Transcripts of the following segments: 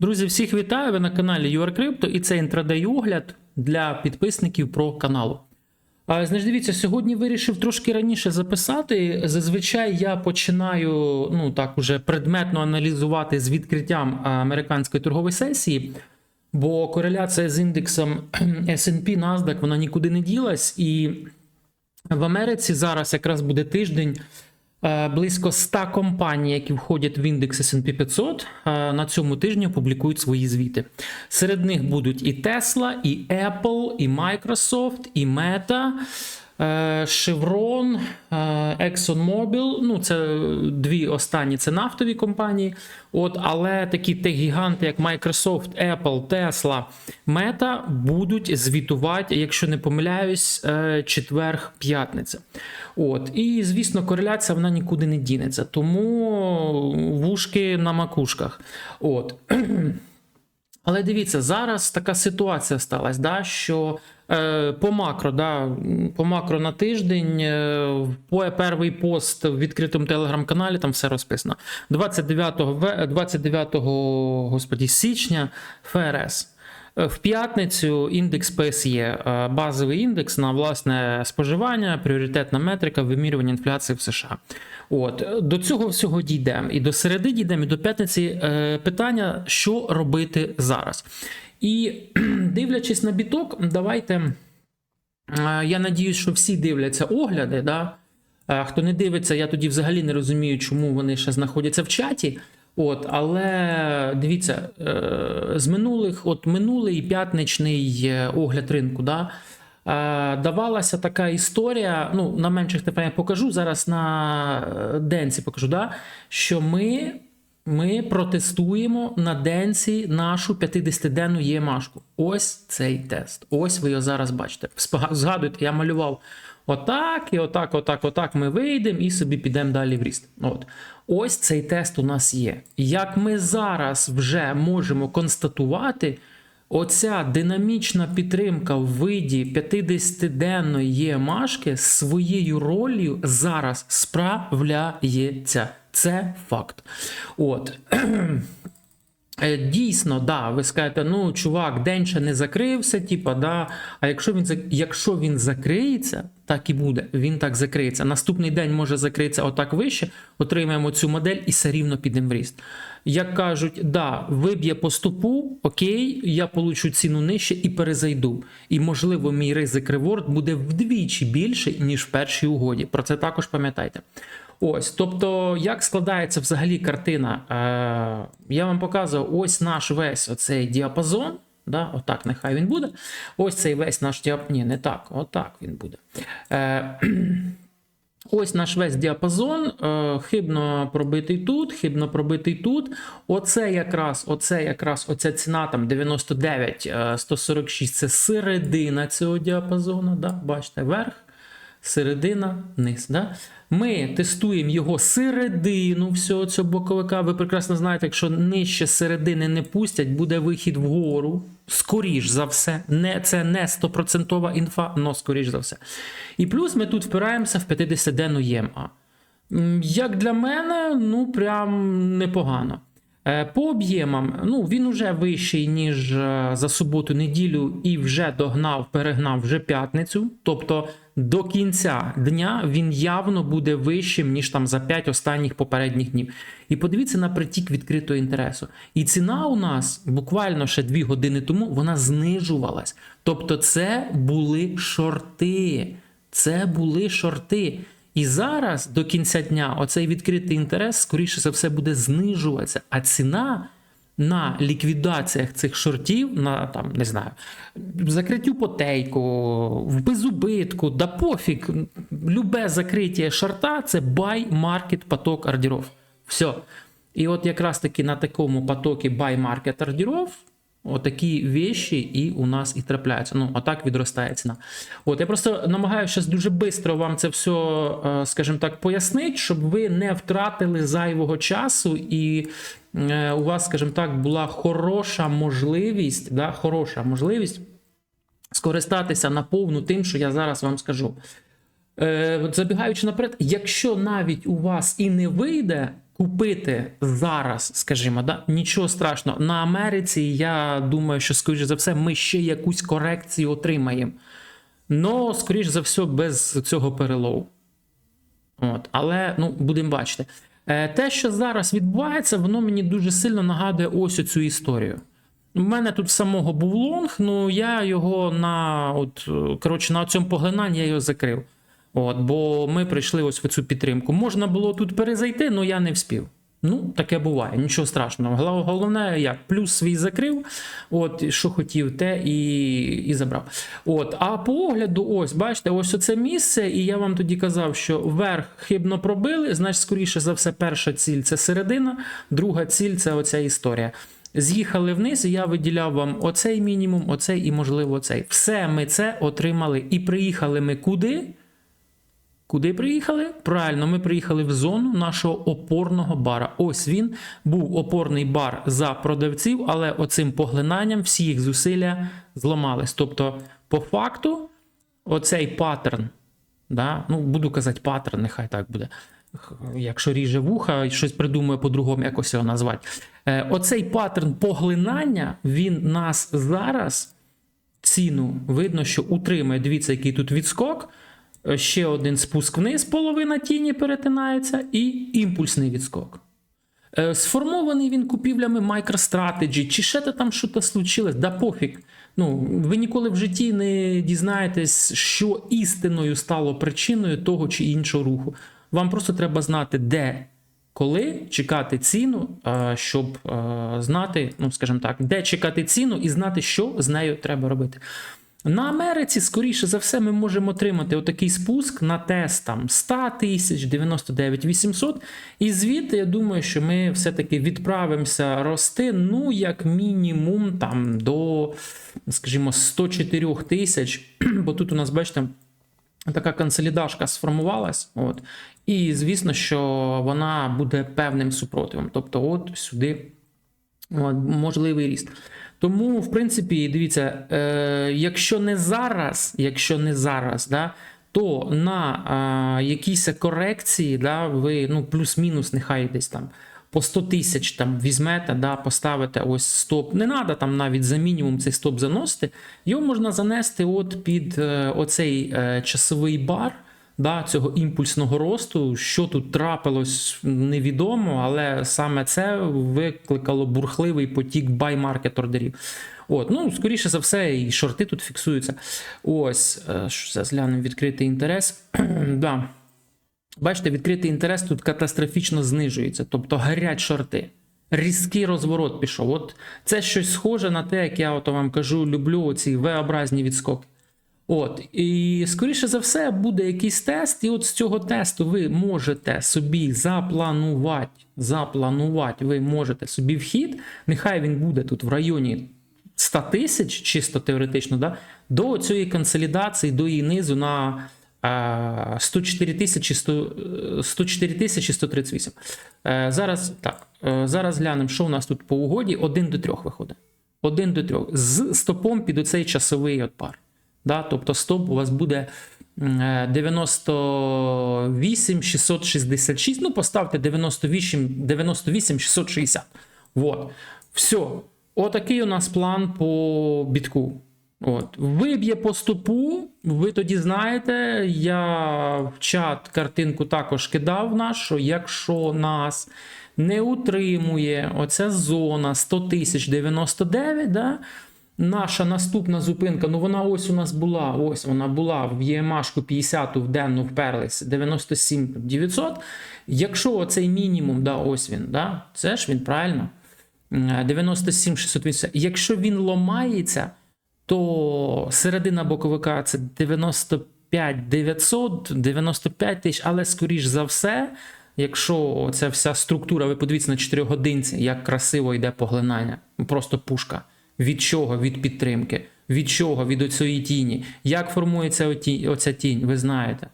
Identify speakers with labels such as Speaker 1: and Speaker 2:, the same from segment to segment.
Speaker 1: Друзі, всіх вітаю! Ви на каналі UrCrypto і це інтрадей огляд для підписників про каналу. Значить, дивіться, сьогодні вирішив трошки раніше записати. Зазвичай я починаю ну так уже предметно аналізувати з відкриттям американської торгової сесії, бо кореляція з індексом SP NASDAQ вона нікуди не ділась, і в Америці зараз якраз буде тиждень. Е, Близько 100 компаній, які входять в індекс S&P 500, е, на цьому тижні опублікують свої звіти. Серед них будуть і Tesla, і Apple, і Microsoft, і Meta, Chevron, е, ExxonMobil. Ну, це дві останні це нафтові компанії. От, але такі тех-гіганти, як Microsoft, Apple, Tesla, Meta будуть звітувати, якщо не помиляюсь, е, четверг-п'ятниця. От, і звісно, кореляція вона нікуди не дінеться. Тому вушки на макушках. От. Але дивіться, зараз така ситуація сталася, да, що е, по макро, да, по макро на тиждень, е, по перший пост в відкритому телеграм-каналі, там все розписано. 29, ве- 29 господі, січня ФРС. Е, В п'ятницю індекс PSE, е, базовий індекс на власне споживання, пріоритетна метрика вимірювання інфляції в США. От до цього всього дійдемо. І до середи дійдемо, і до п'ятниці е, питання, що робити зараз. І дивлячись на біток, давайте. Я надіюсь, що всі дивляться огляди. Да? Хто не дивиться, я тоді взагалі не розумію, чому вони ще знаходяться в чаті. От, але дивіться, е, з минулих, от минулий п'ятничний е, огляд ринку, да, е, давалася така історія. Ну, на менших тепер я покажу зараз на денці покажу, да, що ми, ми протестуємо на денці нашу 50-денну ЄМАшку. Ось цей тест. Ось ви його зараз бачите. Згадуйте, я малював. Отак, і отак, отак, отак ми вийдемо і собі підемо далі в ріст. От. Ось цей тест у нас є. Як ми зараз вже можемо констатувати, оця динамічна підтримка в виді 50-денної ЄМАшки своєю ролью зараз справляється. Це факт. От. Е, Дійсно, да, ви скажете, ну, чувак, день ще не закрився, типа, да. А якщо він якщо він закриється, так і буде. Він так закриється. Наступний день може закритися отак вище, отримаємо цю модель і все рівно підемо в ріст. Як кажуть, да, виб'є по стопу, окей, я получу ціну нижче і перезайду. І, можливо, мій ризик реворд буде вдвічі більший, ніж в першій угоді. Про це також пам'ятайте. Ось, тобто, як складається взагалі картина? Е, я вам показував ось наш весь оцей діапазон. Да, отак, нехай він буде. Ось цей весь наш діапазон. Ні, не так, отак він буде. Е, Ось наш весь діапазон, е, хибно пробитий тут, хибно пробитий тут. Оце якраз, оце якраз, оця ціна там 99, е, 146 це середина цього діапазону. Да? Бачите, верх, середина, низ. Да? Ми тестуємо його середину всього цього боковика. Ви прекрасно знаєте, якщо нижче середини не пустять, буде вихід вгору. Скоріш за все, не, це не 100% інфа, але скоріш за все. І плюс ми тут впираємося в 50-денну ЄМА. Як для мене, ну прям непогано. Е, По об'ємам, ну він уже вищий, ніж е, за суботу-неділю, і вже догнав, перегнав вже п'ятницю. Тобто до кінця дня він явно буде вищим, ніж там за 5 останніх попередніх днів. І подивіться на притік відкритого інтересу. І ціна у нас буквально ще 2 години тому вона знижувалась. Тобто, це були шорти. Це були шорти. І зараз до кінця дня оцей відкритий інтерес, скоріше за все, буде знижуватися. А ціна на ліквідаціях цих шортів, на там, не знаю, закриттю потейку, в безубитку, да пофіг, любе закриття шорта це buy market поток ордерів. Все. І от якраз таки на такому потокі buy market ордерів Отакі вещі і у нас і трапляються. Ну, отак відростає ціна. От я просто намагаюся дуже швидко вам це все, е, скажімо так, пояснити, щоб ви не втратили зайвого часу, і е, у вас, скажімо так, була хороша можливість, да, хороша можливість скористатися наповну тим, що я зараз вам скажу. Е, забігаючи наперед, якщо навіть у вас і не вийде купити зараз, скажімо, да, нічого страшного. На Америці я думаю, що, скоріш за все, ми ще якусь корекцію отримаємо. Но, скоріш за все, без цього перелову. От, але ну, будемо бачити. Е, те, що зараз відбувається, воно мені дуже сильно нагадує ось цю історію. У мене тут самого був лонг, ну я його на от, коротше, на цьому поглинанні я його закрив. От, бо ми прийшли ось в цю підтримку. Можна було тут перезайти, але я не вспів. Ну, таке буває, нічого страшного. Головне, як плюс свій закрив, от що хотів, те і, і забрав. От, а по огляду, ось, бачите, ось оце місце, і я вам тоді казав, що верх хибно пробили, значить, скоріше за все, перша ціль це середина, друга ціль це оця історія. З'їхали вниз, і я виділяв вам оцей мінімум, оцей і, можливо, оцей. Все ми це отримали. І приїхали ми куди? Куди приїхали? Правильно, ми приїхали в зону нашого опорного бара. Ось він був опорний бар за продавців, але оцим поглинанням всі їх зусилля зламались. Тобто, по факту, оцей паттерн, да, ну буду казати паттерн, нехай так буде. Якщо ріже вуха, щось придумує по-другому, якось його назвати. Е, оцей паттерн поглинання, він нас зараз ціну видно, що утримує. Дивіться, який тут відскок. Е, Ще один спуск вниз, половина тіні перетинається, і імпульсний відскок. Е, Сформований він купівлями MicroStrategy, чи ще то там щось случилось, да пофіг. Ну, ви ніколи в житті не дізнаєтесь, що істиною стало причиною того чи іншого руху. Вам просто треба знати, де, коли чекати ціну, е, щоб знати, ну скажімо так, де чекати ціну і знати, що з нею треба робити. На Америці, скоріше за все, ми можемо отримати отакий спуск на тест там 100 тисяч, 99 800. І звідти, я думаю, що ми все-таки відправимося рости, ну, як мінімум, там до, скажімо, 104 тисяч. Бо тут у нас, бачите, така консолідашка сформувалась. От, і звісно, що вона буде певним супротивом. Тобто, от сюди можливий ріст. Тому, в принципі, дивіться, е, якщо не зараз, якщо не зараз, да, то на е, якісь корекції, да, ви ну, плюс-мінус, нехай десь там по 100 тисяч там візьмете, да, поставите ось стоп. Не треба там навіть за мінімум цей стоп заносити. Його можна занести от під е, оцей е, часовий бар да, цього імпульсного росту. Що тут трапилось, невідомо, але саме це викликало бурхливий потік buy-market ордерів. От, ну, скоріше за все, і шорти тут фіксуються. Ось, е, що це зглянемо відкритий інтерес. да. Бачите, відкритий інтерес тут катастрофічно знижується, тобто горять шорти. Різкий розворот пішов. От це щось схоже на те, як я от вам кажу, люблю оці V-образні відскоки. От, і скоріше за все буде якийсь тест, і от з цього тесту ви можете собі запланувати, запланувати, ви можете собі вхід, нехай він буде тут в районі 100 тисяч, чисто теоретично, да, до цієї консолідації, до її низу на е, 104 тисячі 100, е, 104 тисячі 138. Е, Зараз так, е, зараз глянемо, що у нас тут по угоді. 1 до 3 виходить. 1 до 3. З стопом під оцей часовий от пар. Да? Тобто стоп у вас буде м, е, 98 666. Ну, поставте 98 98 660. Вот. Все. Отакий у нас план по бітку. От. Виб'є по стопу, ви тоді знаєте, я в чат картинку також кидав нашу, що якщо нас не утримує оця зона 100 тисяч 99, да, наша наступна зупинка, ну вона ось у нас була, ось вона була в ЄМАшку 50 в денну вперлись 97 900. Якщо оцей мінімум, да, ось він, да, це ж він правильно. 97 680. Якщо він ломається, то середина боковика це 95 900, 95 тисяч, але скоріш за все, якщо ця вся структура, ви подивіться на 4 годинці, як красиво йде поглинання, просто пушка. Від чого? Від підтримки. Від чого? Від оцієї тіні. Як формується оті- оця тінь, ви знаєте.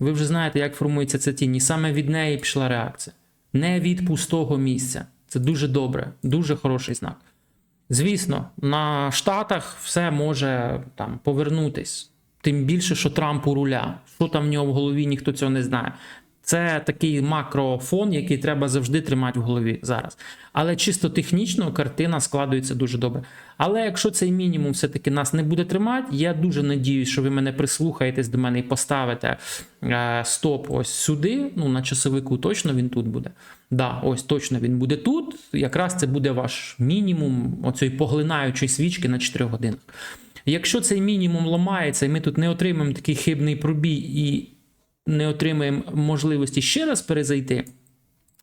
Speaker 1: Ви вже знаєте, як формується ця тінь. І саме від неї пішла реакція. Не від пустого місця. Це дуже добре, дуже хороший знак. Звісно, на Штатах все може там повернутись. Тим більше, що Трамп у руля. Що там в нього в голові, ніхто цього не знає. Це такий макрофон, який треба завжди тримати в голові зараз. Але чисто технічно картина складується дуже добре. Але якщо цей мінімум все-таки нас не буде тримати, я дуже надіюсь, що ви мене прислухаєтесь до мене і поставите е, стоп ось сюди. Ну, на часовику точно він тут буде. Да, ось точно він буде тут. Якраз це буде ваш мінімум оцієї поглинаючої свічки на 4 годинах. Якщо цей мінімум ламається, і ми тут не отримаємо такий хибний пробій і не отримаємо можливості ще раз перезайти,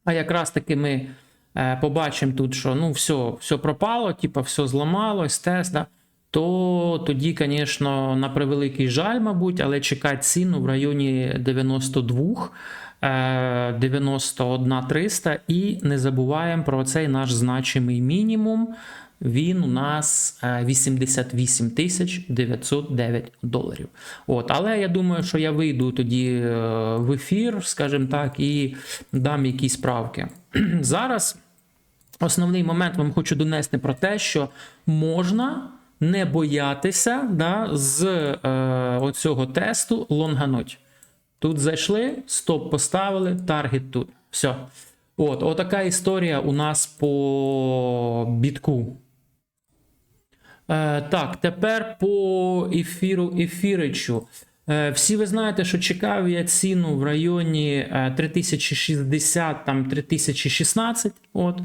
Speaker 1: а якраз таки ми е, побачимо тут, що ну все, все пропало, типа все зламалось, тест, да, то тоді, звісно, на превеликий жаль, мабуть, але чекати ціну в районі 92. е, 91 300 і не забуваємо про цей наш значимий мінімум. Він у нас е, 88 тисяч 909 доларів. От, але я думаю, що я вийду тоді е, в ефір, скажімо так, і дам якісь правки. Зараз основний момент вам хочу донести про те, що можна не боятися да, з е, оцього тесту лонгануть. Тут зайшли, стоп поставили, таргет тут. Все. От, отака історія у нас по бітку. Е, так, тепер по ефіру ефіричу. Е, всі ви знаєте, що чекав я ціну в районі е, 3060, там 3016. От.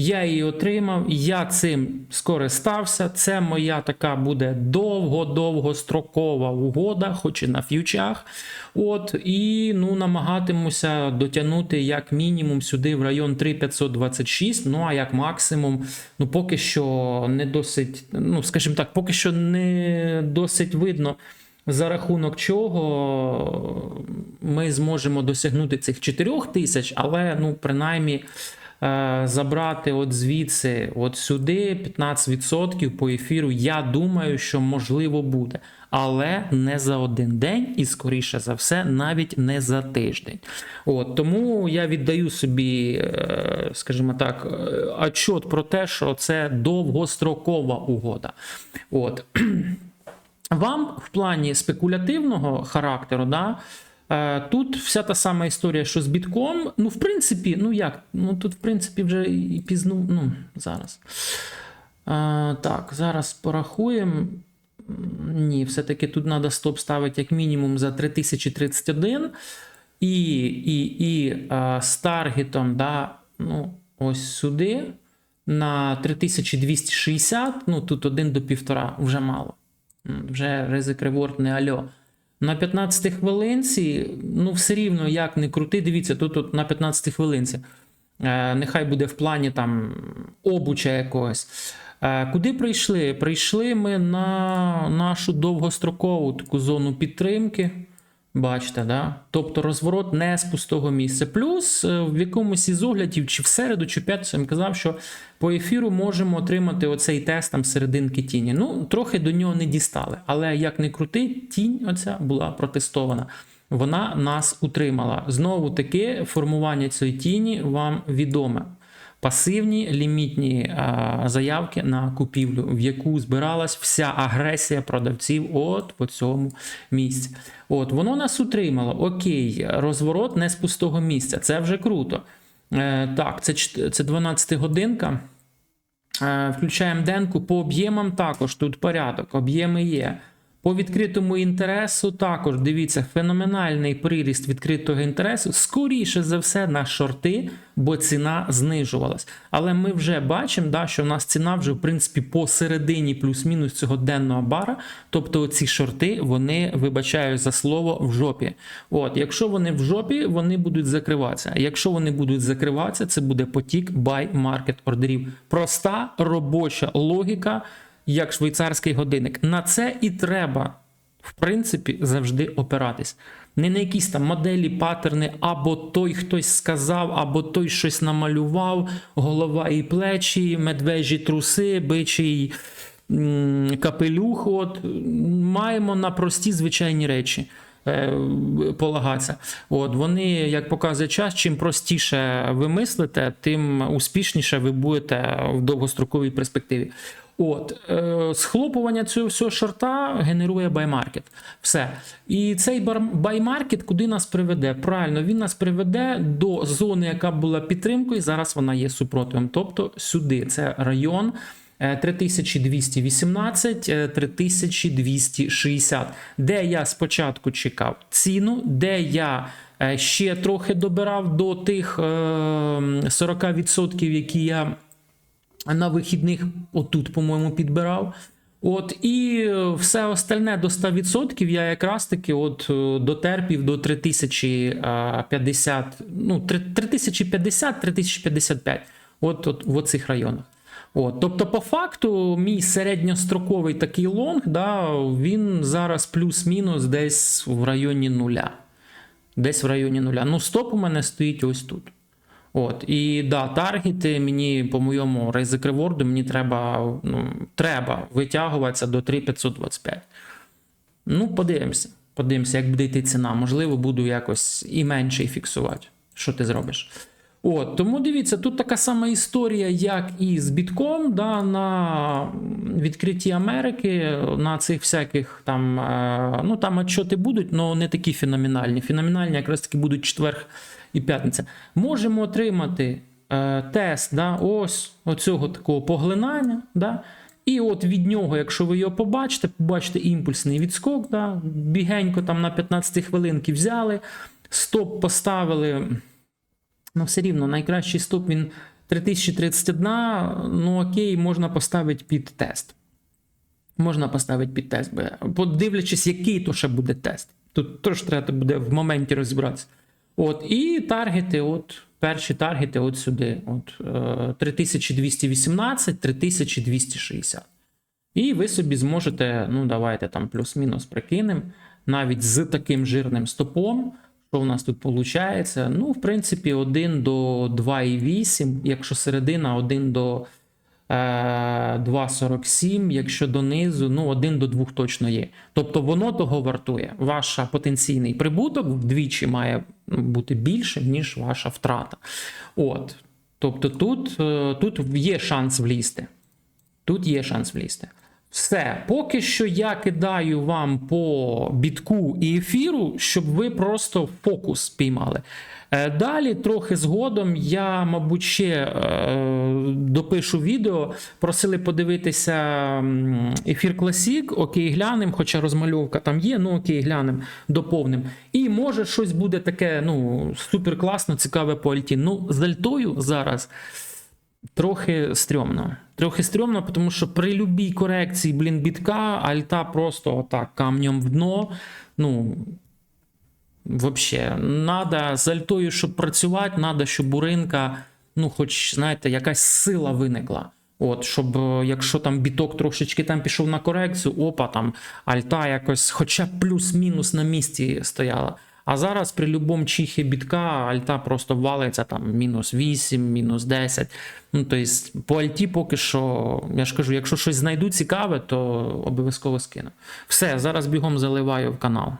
Speaker 1: Я її отримав, я цим скористався. Це моя така буде довго-довгострокова угода, хоч і на ф'ючах. От, і ну, намагатимуся дотягнути як мінімум сюди в район 3526, ну а як максимум, ну поки що не досить, ну скажімо так, поки що не досить видно. За рахунок чого ми зможемо досягнути цих 4 тисяч, але ну принаймні забрати от звідси, от сюди 15% по ефіру. Я думаю, що можливо буде, але не за один день, і скоріше за все, навіть не за тиждень. От тому я віддаю собі, е, скажімо так, е, отчет про те, що це довгострокова угода. От. Вам в плані спекулятивного характеру, да, е, тут вся та сама історія, що з бітком. Ну, в принципі, ну як? Ну тут, в принципі, вже і пізно. Ну, зараз. Е, так, зараз порахуємо. Ні, все-таки тут треба стоп ставити як мінімум за 3031. І, і, і е, з таргетом, да, ну, ось сюди. На 3260, ну тут 1 до 1,5 вже мало. Вже ризик реворд не альо. На 15 хвилинці, ну все рівно як не крути. Дивіться, тут, от на 15 хвилинці. Е, нехай буде в плані там обуча якогось. Е, куди прийшли? Прийшли ми на нашу довгострокову таку зону підтримки. Бачите, да? Тобто розворот не з пустого місця. Плюс е, в якомусь із оглядів, чи в середу, чи в п'ятницю я казав, що по ефіру можемо отримати оцей тест там серединки тіні. Ну, трохи до нього не дістали. Але як не крути, тінь оця була протестована. Вона нас утримала. Знову таки, формування цієї тіні вам відоме. Пасивні лімітні а, заявки на купівлю, в яку збиралась вся агресія продавців от по цьому місці. От воно нас утримало. Окей, розворот не з пустого місця. Це вже круто. Е, так, це, це 12 годинка. Е, Включаємо денку по об'ємам також тут порядок, об'єми є. По відкритому інтересу також дивіться, феноменальний приріст відкритого інтересу. Скоріше за все на шорти, бо ціна знижувалась. Але ми вже бачимо, да, що в нас ціна вже в принципі посередині плюс-мінус цього денного бара. Тобто ці шорти, вони вибачаю за слово в жопі. От, якщо вони в жопі, вони будуть закриватися. Якщо вони будуть закриватися, це буде потік buy market ордерів. Проста робоча логіка як швейцарський годинник. На це і треба, в принципі, завжди опиратись. Не на якісь там моделі, паттерни, або той хтось сказав, або той щось намалював, голова і плечі, медвежі труси, бичий капелюх. От маємо на прості звичайні речі. е, Полагатися. От вони, як показує час, чим простіше ви мислите, тим успішніше ви будете в довгостроковій перспективі. От, е, схлопування цього всього шорта генерує баймаркет. Все. І цей баймаркет куди нас приведе? Правильно, він нас приведе до зони, яка була підтримкою, зараз вона є супротивом. Тобто сюди це район. е, 3218, е, 3260, де я спочатку чекав ціну, де я е, ще трохи добирав до тих е, 40%, які я на вихідних отут, по-моєму, підбирав. От, і е, все остальне до 100% я якраз таки от е, дотерпів до 3050, ну, 3050, 3055. От, от в оцих районах. От, тобто, по факту, мій середньостроковий такий лонг, да, він зараз плюс-мінус десь в районі нуля. Десь в районі нуля. Ну, стоп у мене стоїть ось тут. От, і да, таргети мені по моєму рейзик реворду мені треба, ну, треба витягуватися до 3525. Ну, подивимося. Подивимося, як буде йти ціна. Можливо, буду якось і менше фіксувати. Що ти зробиш? От, тому дивіться, тут така сама історія, як і з бітком, да, на відкритті Америки, на цих всяких там, е, ну там отчоти будуть, але не такі феноменальні. Феноменальні якраз таки будуть четверг і п'ятниця. Можемо отримати е, тест да, ось оцього такого поглинання. Да, і от від нього, якщо ви його побачите, побачите імпульсний відскок, да, бігенько там на 15 хвилинки взяли, стоп поставили. Ну, все рівно, найкращий стоп він 3031. Ну окей, можна поставити під тест. Можна поставити під тест, бо подивлячись, який то ще буде тест. Тут теж треба буде в моменті розібратися. От, і таргети, от, перші таргети от сюди. От, е, 3218, 3260. І ви собі зможете, ну, давайте там плюс-мінус прикинемо, навіть з таким жирним стопом. Що в нас тут виходить? Ну, в принципі, 1 до 2,8, якщо середина 1 до е, 2,47, якщо донизу, ну 1 до 2 точно є. Тобто воно того вартує. Ваш потенційний прибуток вдвічі має бути більшим, ніж ваша втрата. От. Тобто тут, е, тут є шанс влізти. Тут є шанс влізти. Все, поки що я кидаю вам по бітку і ефіру, щоб ви просто фокус піймали. Е, Далі, трохи згодом, я, мабуть, ще е, допишу відео. Просили подивитися ефір Класік. Окей, глянем, хоча розмальовка там є, ну окей, глянем, доповним. І може щось буде таке, ну, супер класно, цікаве по Альті. Ну, з Альтою зараз. Трохи стрьомно. Трохи стрьомно, тому що при любій корекції, блін, бітка, альта просто отак камнем в дно. Ну, взагалі, надо з альтою, щоб працювати, треба, щоб у ринка, ну, хоч, знаєте, якась сила виникла. От, щоб е, якщо там біток трошечки там пішов на корекцію, опа, там альта якось, хоча плюс-мінус на місці стояла. А зараз при любому чихі бітка альта просто валиться там мінус 8, мінус 10. Ну, тобто, по альті поки що, я ж кажу, якщо щось знайду цікаве, то обов'язково скину. Все, зараз бігом заливаю в канал.